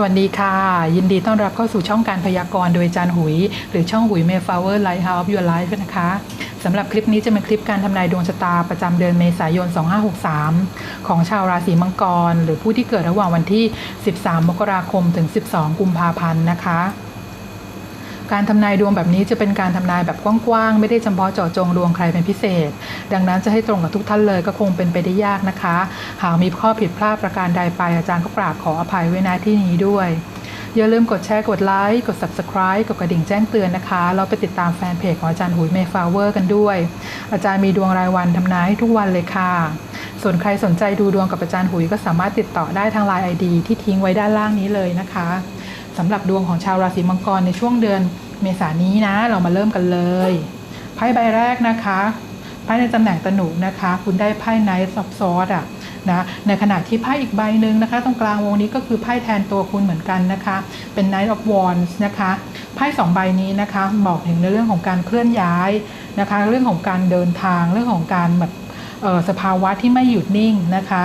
สวัสดีค่ะ ยินดีต้อนรับเข้าสู่ช่องการพยากรณ์โดยจานหุย หรือช่องหุยเมฟาวเวอร์ไลท์เฮาส์ยูไลฟ์นะคะสำหรับคลิปนี้จะเป็นคลิปการทำนายดวงชะตาประจำเดือนเมษายน 2563 ของชาวราศีมังกร หรือผู้ที่เกิดระหว่างวันที่ 13 มกราคมถึง 12 กุมภาพันธ์นะคะ การทำนายดวงแบบนี้จะเป็นการทำนายแบบกว้างๆ ไม่ได้เฉพาะเจาะจงดวงใครเป็นพิเศษ ดังนั้นจะให้ตรงกับทุกท่านเลยก็คงเป็นไปได้ยากนะคะ หากมีข้อผิดพลาดประการใดไปอาจารย์ก็กราบขออภัยไว้ณที่นี้ด้วยอย่าลืมกดแชร์ กดไลค์ กด subscribe กดกระดิ่งแจ้งเตือนนะคะ เราไปติดตามแฟนเพจของอาจารย์หุยเมฟาวเวอร์กันด้วย อาจารย์มีดวงรายวันทำนายทุกวันเลยค่ะ ส่วนใครสนใจดูดวงกับอาจารย์หุยก็สามารถติดต่อได้ทางไลน์ ID ที่ทิ้งไว้ด้านล่างนี้เลยนะคะสำหรับดวงของชาวราศีมังกรในช่วงเดือน เมษานี้นะ เรามาเริ่มกันเลยไพ่ใบแรกนะคะไพ่ในตำแหน่งตนุนะคะ คุณได้ไพ่ไนท์ซอฟซอสอะนะในขณะที่ไพ่อีกใบหนึ่งนะคะ ตรงกลางวงนี้ก็คือไพ่แทนตัวคุณเหมือนกันนะคะ เป็น Knight of Wands นะคะไพ่สองใบนี้นะคะบอกถึงในเรื่องของการเคลื่อนย้ายนะคะ เรื่องของการเดินทางเรื่องของการแบบสภาวะที่ไม่หยุดนิ่งนะคะ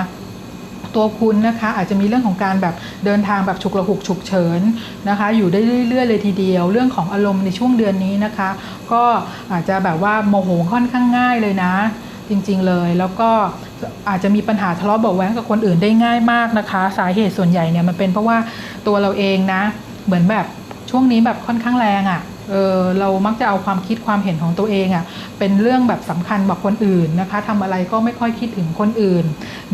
ตัวคุณนะคะอาจจะมีเรื่องของการแบบเดินทางแบบฉุกระหุกฉุกเฉินนะคะ อยู่ได้เรื่อยๆเลยทีเดียว เรื่องของอารมณ์ในช่วงเดือนนี้นะคะ ก็อาจจะแบบว่าโมโหค่อนข้างง่ายเลยนะ จริงๆเลยแล้วก็อาจจะมีปัญหาทะเลาะเบาะแว้งกับคนอื่นได้ง่ายมากนะคะ สาเหตุส่วนใหญ่เนี่ยมันเป็นเพราะว่าตัวเราเองนะ เหมือนแบบช่วงนี้แบบค่อนข้างแรงอะ่ะ เออเรามักจะเอาความคิดความเห็นของตัวเองอะ่ะเป็นเรื่องแบบสำคัญกว่าคนอื่นนะคะทำอะไรก็ไม่ค่อยคิดถึงคนอื่น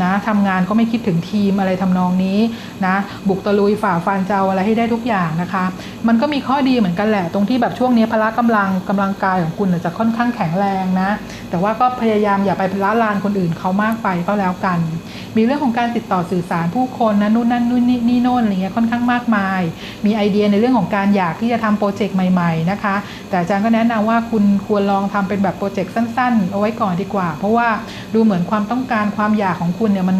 นะทำงานก็ไม่คิดถึงทีมอะไรทำนองนี้นะบุกตะลุยฝ่าฟันจะเอาอะไรให้ได้ทุกอย่างนะคะ มันก็มีข้อดีเหมือนกันแหละ ตรงที่แบบช่วงนี้พละกำลังกำลังกายของคุณจจะค่อนข้างแข็งแรงนะแต่ว่าก็พยายามอย่าไปละลานคนอื่นเขามากไปก็แล้วกันมีเรื่องของการติดต่อสื่อสารผู้คนนะนู่นนั่นนู่นนี่นี่โน่นอะไรเงี้ยค่อนข้างมากมาย มีไอเดียในเรื่องของการอยากที่จะทำโปรเจกต์ใหม่ๆนะคะ แต่อาจารย์ก็แนะนำว่าคุณควรลองทำเป็นแบบโปรเจกต์สั้น ๆ เอาไว้ก่อนดีกว่า เพราะว่าดูเหมือนความต้องการความอยากของคุณเนี่ยมัน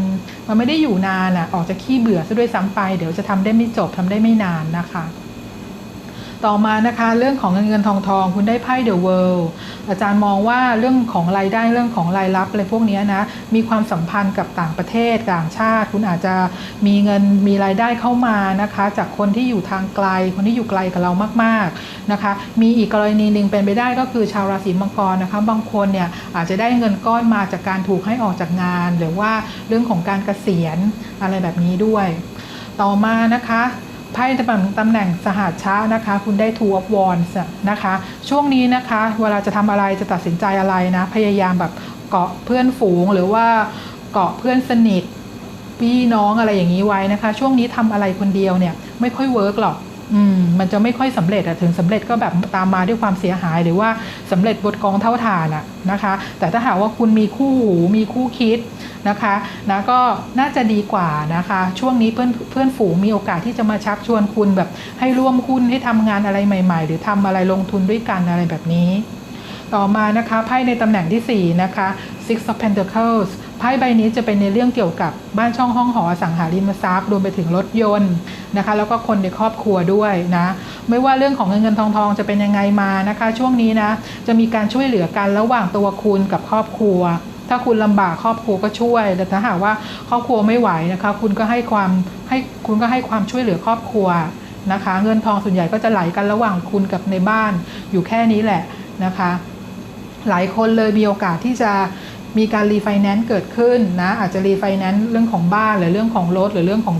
มันไม่ได้อยู่นานอะออกจะขี้เบื่อซะด้วยซ้ำไป เดี๋ยวจะทำได้ไม่จบทำได้ไม่นานนะคะ ต่อมานะคะเรื่องของเงินเงินทองทองคุณได้ไพ่เดอะเวิลด์อาจารย์มองว่าเรื่องของรายได้เรื่องของรายรับอะไรพวกนี้นะมีความสัมพันธ์กับต่างประเทศต่างชาติ คุณอาจจะมีเงินมีรายได้เข้ามานะคะ จากคนที่อยู่ทางไกล คนที่อยู่ไกลกับเรามากๆนะคะ มีอีกกรณีหนึ่งเป็นไปได้ก็คือชาวราศีมังกรนะคะบางคนเนี่ยอาจจะได้เงินก้อนมาจากการถูกให้ออกจากงาน หรือว่าเรื่องของการเกษียณอะไรแบบนี้ด้วย ต่อมานะคะ ไพ่ตำแหน่งตำแหน่งสหัชชะนะคะ คุณได้ Two of Wands นะคะ ช่วงนี้นะคะ เวลาจะทำอะไรจะตัดสินใจอะไรนะ พยายามแบบเกาะเพื่อนฝูงหรือว่าเกาะเพื่อนสนิทพี่น้องอะไรอย่างนี้ไว้นะคะ ช่วงนี้ทำอะไรคนเดียวเนี่ย ไม่ค่อยเวิร์กหรอก อืมมันจะไม่ค่อยสำเร็จอะถึงสำเร็จก็แบบตามมาด้วยความเสียหาย หรือว่าสำเร็จบทกองเท่าฐานอะนะคะ แต่ถ้าหากว่าคุณมีคู่หูมีคู่คิดนะคะนะก็น่าจะดีกว่านะคะ ช่วงนี้เพื่อนเพื่อนฝูงมีโอกาสที่จะมาชักชวนคุณแบบให้ร่วมหุ้นให้ทำงานอะไรใหม่ ๆ หรือทำอะไรลงทุนด้วยกันอะไรแบบนี้ ต่อมานะคะไพ่ในตำแหน่งที่ 4 นะคะ Six of Pentacles ไพ่ใบนี้จะเป็นในเรื่องเกี่ยวกับบ้านช่องห้องหอสังหาริมทรัพย์รวมไปถึงรถยนต์นะคะ แล้วก็คนในครอบครัวด้วยนะ ไม่ว่าเรื่องของเงินเงินทองทองจะเป็นยังไงมานะคะ ช่วงนี้นะจะมีการช่วยเหลือกันระหว่างตัวคุณกับครอบครัว ถ้าคุณลำบากครอบครัวก็ช่วย แต่ถ้าหากว่าครอบครัวไม่ไหวนะคะ คุณก็ให้ความให้คุณก็ให้ความช่วยเหลือครอบครัวนะคะ เงินทองส่วนใหญ่ก็จะไหลกันระหว่างคุณกับในบ้านอยู่แค่นี้แหละนะคะ หลายคนเลยมีโอกาสที่จะ มีการรีไฟแนนซ์เกิดขึ้นนะอาจจะรีไฟแนนซ์เรื่องของบ้านหรือเรื่องของรถหรือเรื่องของ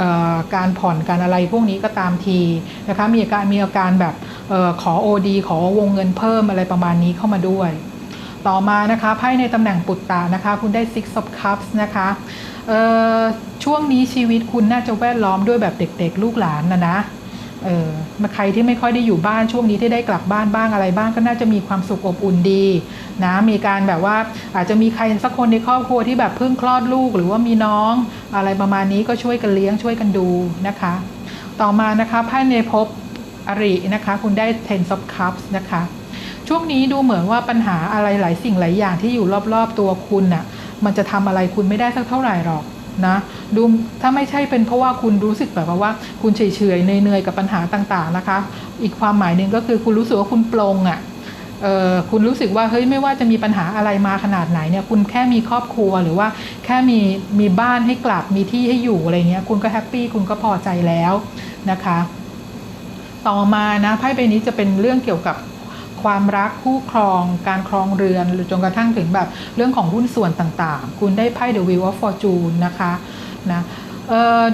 ออการผ่อนการอะไรพวกนี้ก็ตามทีนะคะมีอาการมีอาการแบบออขอ OD ขอวงเงินเพิ่มอะไรประมาณนี้เข้ามาด้วย ต่อมานะคะไพ่ในตำแหน่งปุตตะนะคะ คุณได้ Six of Cups นะคะช่วงนี้ชีวิตคุณน่าจะแวดล้อมด้วยแบบเด็กๆ ลูกหลานนะนะ เออมาใครที่ไม่ค่อยได้อยู่บ้านช่วงนี้ที่ได้กลับบ้านบ้างอะไรบ้างก็น่าจะมีความสุขอบอุ่นดีนะมีการแบบว่าอาจจะมีใครสักคนในครอบครัวที่แบบเพิ่งคลอดลูก หรือว่ามีน้องอะไรประมาณนี้ก็ช่วยกันเลี้ยงช่วยกันดูนะคะ ต่อมานะคะไพ่ในภพอรินะคะ คุณได้ Ten of Cups นะคะช่วงนี้ดูเหมือนว่าปัญหาอะไรหลายสิ่งหลายอย่างที่อยู่รอบๆตัวคุณน่ะ มันจะทำอะไรคุณไม่ได้สักเท่าไหร่หรอก นะดูถ้าไม่ใช่เป็นเพราะว่าคุณรู้สึกแบบว่า คุณเฉยๆเนื่อยๆกับปัญหาต่างๆนะคะ อีกความหมายหนึ่งก็คือคุณรู้สึกว่าคุณปลงอะ่ะคุณรู้สึกว่าเฮ้ยไม่ว่าจะมีปัญหาอะไรมาขนาดไหนเนี่ยคุณแค่มีครอบครัวหรือว่าแค่มีมีบ้านให้กลับมีที่ให้อยู่อะไรเงี้ยคุณก็แฮปปี้คุณก็พอใจแล้วนะคะ ต่อมานะไพ่ใบนี้จะเป็นเรื่องเกี่ยวกับ ความรักคู่ครอง การครองเรือน หรือจนกระทั่งถึงแบบเรื่องของหุ้นส่วนต่างๆ คุณได้ไพ่ The Wheel of Fortune นะคะนะ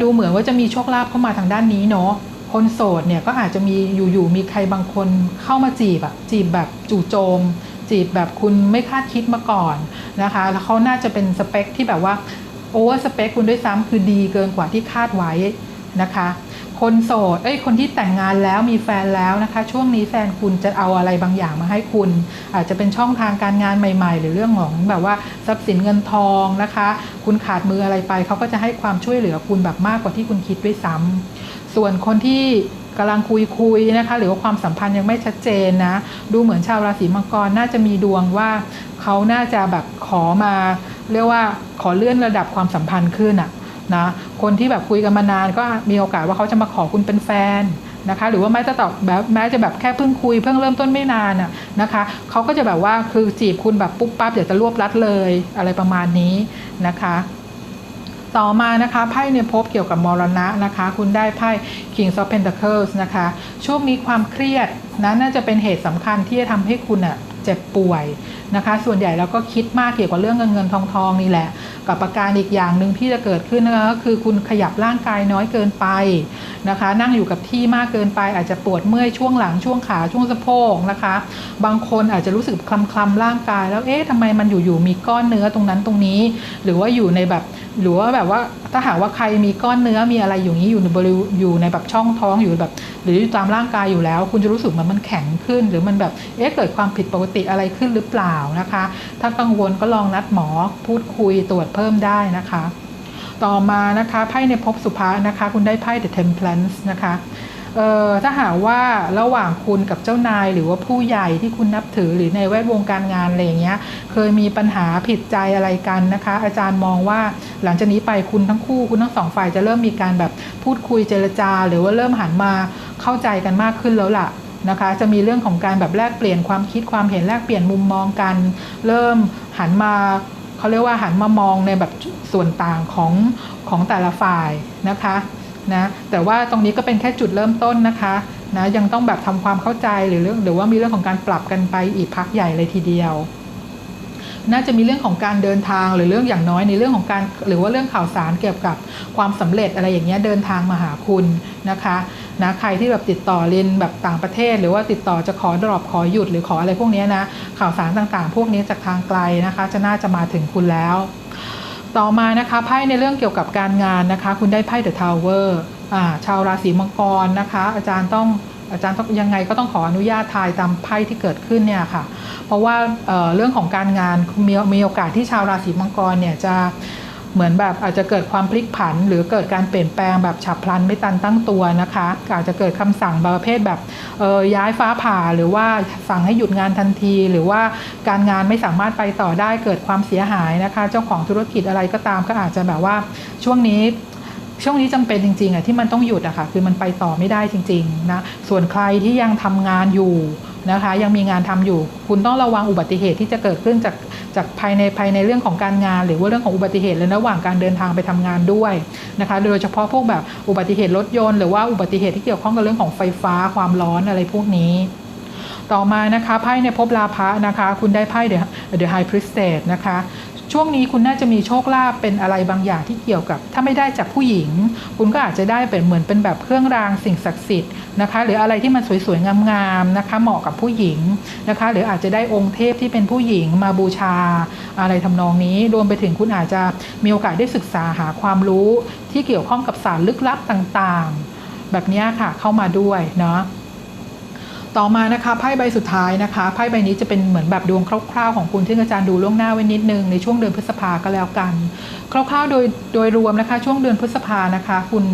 ดูเหมือนว่าจะมีโชคลาภเข้ามาทางด้านนี้เนาะคนโสดเนี่ยก็อาจจะมีอยู่ๆมีใครบางคนเข้ามาจีบอะจีบแบบจู่โจม จีบแบบคุณไม่คาดคิดมาก่อนนะคะ แล้วเขาน่าจะเป็นสเปคที่แบบว่าโอเวอร์สเปคคุณด้วยซ้ำคือดีเกินกว่าที่คาดไว้นะคะ คนโสดเอ้ยคนที่แต่งงานแล้วมีแฟนแล้วนะคะ ช่วงนี้แฟนคุณจะเอาอะไรบางอย่างมาให้คุณ อาจจะเป็นช่องทางการงานใหม่ ๆ หรือเรื่องของแบบว่าทรัพย์สินเงินทองนะคะ คุณขาดมืออะไรไปเขาก็จะให้ความช่วยเหลือคุณแบบมากกว่าที่คุณคิดด้วยซ้ำส่วนคนที่กำลังคุยคุยๆนะคะ หรือว่าความสัมพันธ์ยังไม่ชัดเจนนะ ดูเหมือนชาวราศีมังกรน่าจะมีดวงว่าเขาน่าจะแบบขอมา เรียกว่าขอเลื่อนระดับความสัมพันธ์ขึ้นอะ นะคนที่แบบคุยกันมานานก็มีโอกาสว่าเขาจะมาขอคุณเป็นแฟนนะคะหรือว่าแม้จะตอบแบบแม้จะแบบแค่เพิ่งคุยเพิ่งเริ่มต้นไม่นานอะนะคะเขาก็จะแบบว่าคือจีบคุณแบบปุ๊บปั๊บเดี๋ยวจะรวบรัดเลยอะไรประมาณนี้นะคะ ต่อมานะคะไพ่เนี่ยพบเกี่ยวกับมรณะนะคะ คุณได้ไพ่ King of Pentacles นะคะ ช่วงนี้ความเครียดนะน่าจะเป็นเหตุสำคัญที่จะทำให้คุณอะ เจ็บป่วยนะคะ ส่วนใหญ่เราก็คิดมากเกี่ยวกับเรื่องเงินเงินทองทองนี่แหละ กับประการอีกอย่างหนึ่งที่จะเกิดขึ้นนะคะก็คือคุณขยับร่างกายน้อยเกินไปนะคะ นั่งอยู่กับที่มากเกินไปอาจจะปวดเมื่อยช่วงหลังช่วงขาช่วงสะโพกนะคะ บางคนอาจจะรู้สึกคลำคลำร่างกาย แล้วเอ๊ะทำไมมันอยู่ๆมีก้อนเนื้อตรงนั้นตรงนี้ หรือว่าอยู่ในแบบหรือว่าแบบว่าถ้าหากว่าใครมีก้อนเนื้อมีอะไรอยู่นี้อยู่ในบริวอยู่ในแบบช่องท้องอยู่แบบ หรืออยู่ตามร่างกายอยู่แล้ว คุณจะรู้สึกเหมันมันแข็งขึ้น หรือมันแบบเอ๊ะเกิดความผิดปกติอะไรขึ้นหรือเปล่านะคะ ถ้ากังวลก็ลองนัดหมอพูดคุยตรวจเพิ่มได้นะคะ ต่อมานะคะไพ่ในภพสุภานะคะ คุณได้ไพ่ The Temperance นะคะเอ่อถ้าหากว่าระหว่างคุณกับเจ้านายหรือว่าผู้ใหญ่ที่คุณนับถือหรือในแวดวงการงานอะไรอย่างเงี้ยเคยมีปัญหาผิดใจอะไรกันนะคะ อาจารย์มองว่าหลังจากนี้ไปคุณทั้งคู่คุณทั้งสองฝ่ายจะเริ่มมีการแบบพูดคุยเจรจา หรือว่าเริ่มหันมาเข้าใจกันมากขึ้นแล้วล่ะ นะคะ จะมีเรื่องของการแบบแลกเปลี่ยนความคิดความเห็นแลกเปลี่ยนมุมมองกัน เริ่มหันมาเขาเรียกว่าหันมามองในแบบส่วนต่างของของแต่ละฝ่ายนะคะนะแต่ว่าตรงนี้ก็เป็นแค่จุดเริ่มต้นนะคะนะยังต้องแบบทำความเข้าใจหรือเรื่องหรือว่ามีเรื่องของการปรับกันไปอีกพักใหญ่เลยทีเดียว น่าจะมีเรื่องของการเดินทางหรือเรื่องอย่างน้อยในเรื่องของการหรือว่าเรื่องข่าวสารเกี่ยวกับความสำเร็จอะไรอย่างเงี้ยเดินทางมาหาคุณนะคะนะใครที่แบบติดต่อเรียนแบบต่างประเทศ หรือว่าติดต่อจะขอดรอปขอหยุดหรือขออะไรพวกนี้นะข่าวสารต่างๆ พวกนี้จากทางไกลนะคะ จะน่าจะมาถึงคุณแล้ว ต่อมานะคะไพ่ในเรื่องเกี่ยวกับการงานนะคะ คุณได้ไพ่เดอะทาวเวอร์ชาวราศีมังกรนะคะ อาจารย์ต้อง อาจารย์ต้องยังไงก็ต้องขออนุญาตทายตามไพ่ที่เกิดขึ้นเนี่ยค่ะ เพราะว่าเเรื่องของการงานมีมีโอกาสที่ชาวราศีมังกรเนี่ยจะเหมือนแบบอาจจะเกิดความพลิกผัน หรือเกิดการเปลี่ยนแปลงแบบฉับพลันไม่ตันตั้งตัวนะคะอาจจะเกิดคำสั่งประเภทแบบย้ายฟ้าผ่าหรือว่าสั่งให้หยุดงานทันที หรือว่าการงานไม่สามารถไปต่อได้เกิดความเสียหายนะคะ เจ้าของธุรกิจอะไรก็ตามก็อาจจะแบบว่าช่วงนี้ ช่วงนี้จำเป็นจริงๆอะที่มันต้องหยุดอะค่ะคือมันไปต่อไม่ได้จริงๆนะส่วนใครที่ยังทำงานอยู่นะคะยังมีงานทำอยู่ คุณต้องระวังอุบัติเหตุที่จะเกิดขึ้นจากจากภายในภายในเรื่องของการงาน หรือว่าเรื่องของอุบัติเหตุและระหว่างการเดินทางไปทำงานด้วยนะคะโดยเฉพาะพวกแบบอุบัติเหตุรถยนต์หรือว่าอุบัติเหตุที่เกี่ยวข้องกับเรื่องของไฟฟ้าความร้อนอะไรพวกนี้ ต่อมานะคะไพ่ในภพลาภะนะคะ คุณได้ไพ่ The The High Priestess นะคะ ช่วงนี้คุณน่าจะมีโชคลาภเป็นอะไรบางอย่างที่เกี่ยวกับ ถ้าไม่ได้จากผู้หญิง คุณก็อาจจะได้เป็นเหมือนเป็นแบบเครื่องรางสิ่งศักดิ์สิทธิ์นะคะ หรืออะไรที่มันสวยๆงามๆนะคะ เหมาะกับผู้หญิงนะคะ หรืออาจจะได้องค์เทพที่เป็นผู้หญิงมาบูชาอะไรทำนองนี้ รวมไปถึงคุณอาจจะมีโอกาสได้ศึกษาหาความรู้ที่เกี่ยวข้องกับศาสตร์ลึกลับต่างๆ แบบนี้ค่ะเข้ามาด้วยเนาะ ต่อมานะคะไพ่ใบสุดท้ายนะคะไพ่ใบนี้จะเป็นเหมือนแบบดวงคร่าวๆของคุณที่อาจารย์ดูล่วงหน้าไว้นิดนึงในช่วงเดือนพฤษภาก็แล้วกัน คร่าวๆโดยโดยรวมนะคะ ช่วงเดือนพฤษภานะคะ คุณ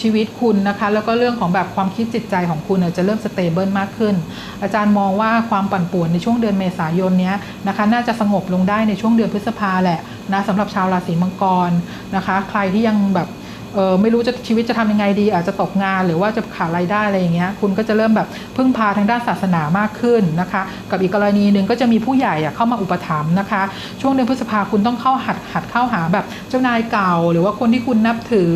ชีวิตคุณนะคะ แล้วก็เรื่องของแบบความคิดจิตใจของคุณจะเริ่มสเตเบิลมากขึ้น อาจารย์มองว่าความปั่นป่วนในช่วงเดือนเมษายนนี้นะคะ น่าจะสงบลงได้ในช่วงเดือนพฤษภาแหละนะสำหรับชาวราศีมังกรนะคะ ใครที่ยังแบบ ออไม่รู้จะชีวิตจะทำยังไงดี อาจจะตกงานหรือว่าจะขาดรายได้อะไรอย่างเงี้ยคุณก็จะเริ่มแบบพึ่งพาทางด้านศาสนามากขึ้นนะคะ กับอีกกรณีหนึ่งก็จะมีผู้ใหญ่เข้ามาอุปถัมภ์นะคะ ช่วงเดือนพฤษภาคุณต้องเข้าหัดหัดเข้าหาแบบเจ้านายเก่า หรือว่าคนที่คุณนับถือ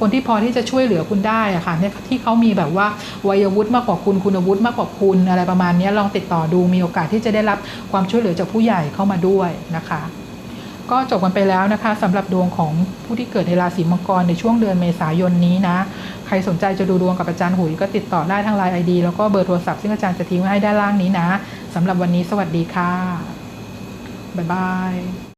คนที่พอที่จะช่วยเหลือคุณได้อะค่ะเนี่ยที่เขามีแบบว่าวัยวุฒิมากกว่าคุณคุณวุฒิมากกว่าคุณอะไรประมาณนี้ลองติดต่อดูมีโอกาสที่จะได้รับความช่วยเหลือจากผู้ใหญ่เข้ามาด้วยนะคะ ก็จบกันไปแล้วนะคะสำหรับดวงของผู้ที่เกิดในราศีมังกรในช่วงเดือนเมษายนนี้นะ ใครสนใจจะดูดวงกับอาจารย์หุยก็ติดต่อได้ทางไลน์ไอดีแล้วก็เบอร์โทรศัพท์ซึ่งอาจารย์จะทิ้งไว้ให้ด้านล่างนี้นะสำหรับวันนี้สวัสดีค่ะ บ๊ายบาย